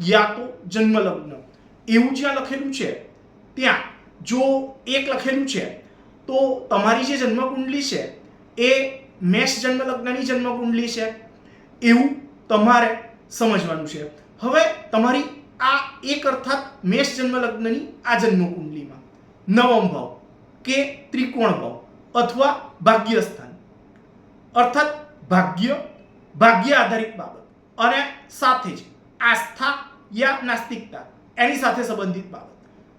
યા તો જન્મલગ્ન. એવું જ્યાં લખેલું છે, ત્યાં. જો એક લખેલું છે, તો તમારી જે જન્મકુંડલી છે, એ મેષ જન્મલગ્નની જન્મકુંડલી છે. એવું તમારે સમજવાનું છે. હવે તમારી આ એક અર્થાત મેષ જન્મલગ્નની આ જન્મકુંડલીમાં નવમ ભાવ કે ત્રિકોણ ભાવ અથવા ભાગ્યસ્થાન. અર્થાત ભાગ્ય ભાગ્ય આધારિત બાબત. અને સાથે જ આસ્થા યા નાસ્તિકતા, એની સાથે સંબંધિત બાબત.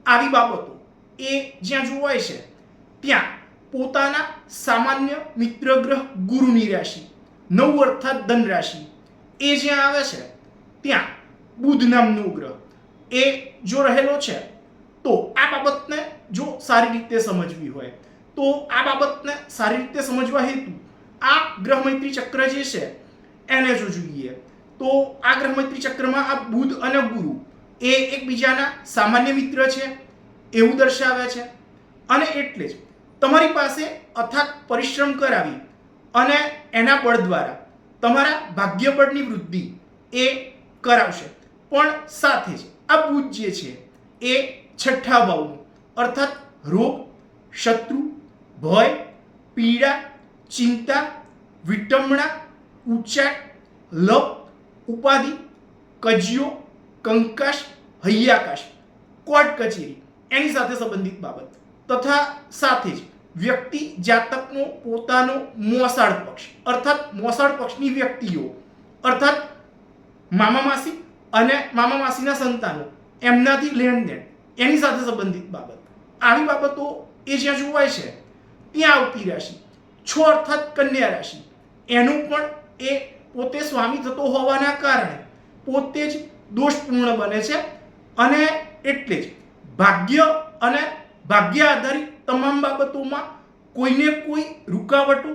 આવી બાબતો એ જ્યાં જોવાય છે, ત્યાં પોતાના સામાન્ય મિત્ર ગ્રહ ગુરુની રાશિ, નવ અર્થાત ધન રાશિ, એ જ્યાં આવે છે, ત્યાં બુધ નામનો ગ્રહ. એ જો રહેલો છે, તો આ બાબતને જો સારી રીતે સમજવી હોય, તો આ બાબતને સારી રીતે સમજવા હેતુ આ ગ્રહ મૈત્રી ચક્ર જે છે, એને જો જોઈએ તો આ ગ્રહમૈત્રી ચક્રમાં આ બુધ અને ગુરુ એ એકબીજાના સામાન્ય મિત્ર છે, એવું દર્શાવે છે. અને એટલે જ તમારી પાસે અથાક પરિશ્રમ કરાવી અને એના બળ દ્વારા તમારા ભાગ્ય બળની વૃદ્ધિ એ કરાવશે. પણ સાથે જ આ બુધ જે છે એ છઠ્ઠા ભાવનું અર્થાત રોગ, શત્રુ, ભય, પીડા, ચિંતા, વિટમણા ઉચ્ચાટ લપ ઉપાધિ, કજિયો, કંકાશ, હૈયાકાશ, કોર્ટ કચેરી, એની સાથે સંબંધિત બાબત. તથા સાથે જ વ્યક્તિ, જાતકનો પોતાનો મોસાળ પક્ષ, અર્થાત મોસાળ પક્ષની વ્યક્તિઓ, અર્થાત મામા માસી અને મામા માસીના સંતાનો, એમનાથી લેણ દેણ એની સાથે સંબંધિત બાબત. આવી બાબતો એ જ્યાં જોવાય છે, ત્યાં આવતી રાશિ, છ અર્થાત કન્યા રાશિ. એનું પણ એ પોતે સ્વામી થતો હોવાના કારણે પોતે જ દોષપૂર્ણ બને છે અને એટલે જ ભાગ્ય અને ભાગ્ય આધારિત તમામ બાબતોમાં કોઈને કોઈ રૂકાવટો,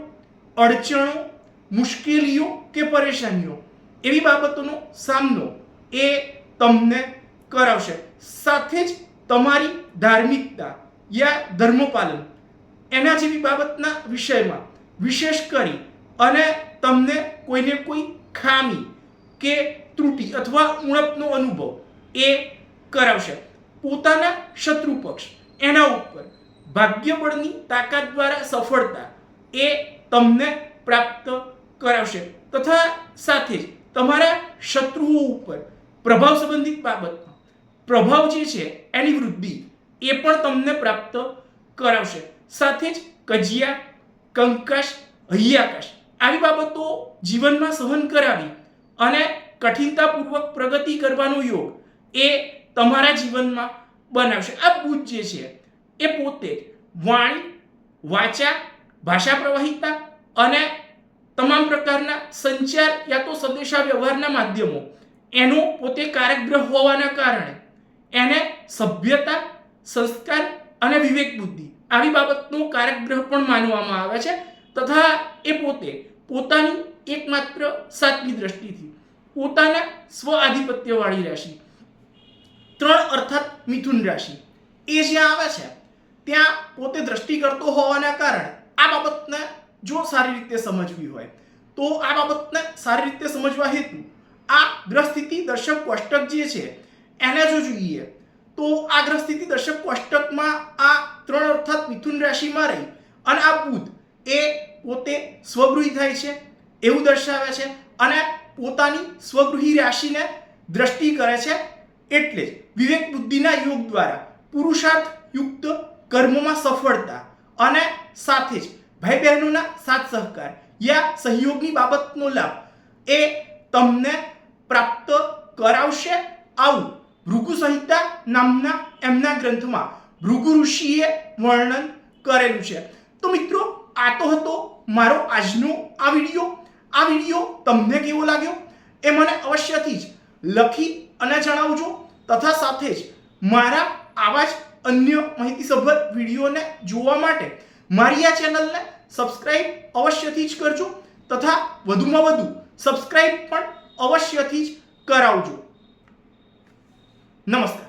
અડચણો, મુશ્કેલીઓ કે પરેશાનીઓ એવી બાબતોનો સામનો એ તમને કરાવશે. સાથે જ તમારી ધાર્મિકતા યા ધર્મપાલન એના જેવી બાબતના વિષયમાં વિશેષ કરી અને તમને કોઈને કોઈ ખામી કે ત્રુટિ અથવા ઉણપનો અનુભવ એ કરાવશે. પોતાના શત્રુ પક્ષ એના ઉપર ભાગ્યબળની તાકાત દ્વારા સફળતા એ તમને પ્રાપ્ત કરાવશે. તથા સાથે જ તમારા શત્રુઓ ઉપર પ્રભાવ સંબંધિત બાબતમાં પ્રભાવ જે છે એની વૃદ્ધિ એ પણ તમને પ્રાપ્ત કરાવશે. સાથે જ કજિયા કંકાશ હૈયાકાશ આવી બાબતો જીવનમાં સહન કરાવી અને કઠિનતાપૂર્વક પ્રગતિ કરવાનો યોગ એ તમારા જીવનમાં બનાવશે. આ બુદ્ધ જે છે, એ પોતે વાણી, વાચા, ભાષા પ્રવાહિતા અને તમામ પ્રકારના સંચાર યા તો સંદેશા વ્યવહારના માધ્યમો એનો પોતે કારકગ્રહ હોવાના કારણે એને સભ્યતા, સંસ્કાર અને વિવેક બુદ્ધિ આવી બાબતનો કારકગ્રહ પણ માનવામાં આવે છે તથા એ પોતે પોતાની એકમાત્ર સાતમી દ્રષ્ટિથી, પોતાના સ્વ આધિપત્યવાળી રાશિ. ત્રણ અર્થાત મિથુન રાશિ. એ જ્યાં આવે છે, ત્યાં પોતે દ્રષ્ટિ કરતો હોવાના કારણે આ બાબતને જો સારી રીતે સમજવી હોય, તો આ બાબતને સારી રીતે સમજવા હેતુ આ ગ્રહસ્થિતિ દર્શક કોષ્ટક જે છે, એને જો જોઈએ, તો આ ગ્રહસ્થિતિ દર્શક કોષ્ટકમાં આ ત્રણ અર્થાત મિથુન રાશિમાં રહી અને આ બુધ એ પોતે સ્વગૃહી થાય છે, એવું દર્શાવે છે અને પોતાની સ્વગૃહી રાશિને દ્રષ્ટિ કરે છે એટલે જ વિવેક બુદ્ધિના યોગ દ્વારા પુરુષાર્થ યુક્ત કર્મોમાં સફળતા અને સાથે જ ભાઈ બહેનોના સાથ સહકાર યા સહયોગની બાબતનો લાભ એ તમને પ્રાપ્ત કરાવશે આવું ભૃગુ સંહિતા નામના એમના ગ્રંથમાં ભૃગુ ઋષિએ વર્ણન કરેલું છે. તો મિત્રો આ તો હતો મારો આજનો આ વીડિયો. આ વીડિયો તમને કેવો લાગ્યો એ મને અવશ્યથી જ લખી અને જણાવજો તથા સાથે જ મારા આવા જ અન્ય માહિતીસભર વિડીયોને જોવા માટે મારી આ ચેનલને સબસ્ક્રાઇબ અવશ્યથી જ કરજો તથા વધુમાં વધુ સબસ્ક્રાઇબ પણ અવશ્યથી જ કરાવજો. નમસ્કાર.